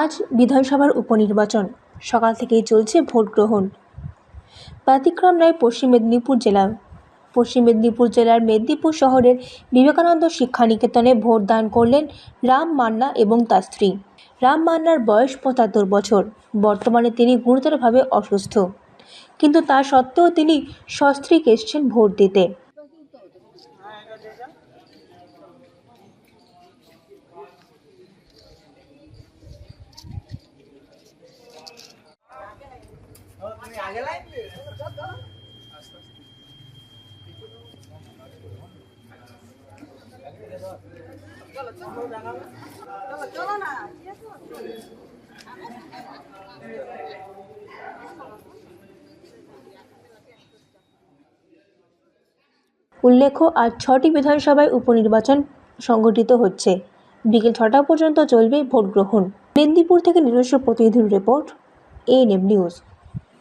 আজ বিধানসভার উপনির্বাচন। সকাল থেকেই চলছে ভোট গ্রহণ। ব্যতিক্রম নয়, পশ্চিম মেদিনীপুর জেলা। পশ্চিম মেদিনীপুর জেলার মেদিনীপুর শহরের বিবেকানন্দ শিক্ষানিকেতনে ভোট দান করলেন রাম মান্না এবং তার স্ত্রী। রাম মান্নার বয়স পঁচাত্তর বছর। বর্তমানে তিনি গুরুতরভাবে অসুস্থ। কিন্তু তা সত্ত্বেও তিনি সস্ত্রীক এসছেন ভোট দিতে। উল্লেখ্য, আজ ছটি বিধানসভায় উপনির্বাচন সংগঠিত হচ্ছে। বিকেল ছটা পর্যন্ত চলবে ভোট গ্রহণ মেদিনীপুর থেকে নিজস্ব প্রতিনিধির রিপোর্ট এএনএম নিউজ।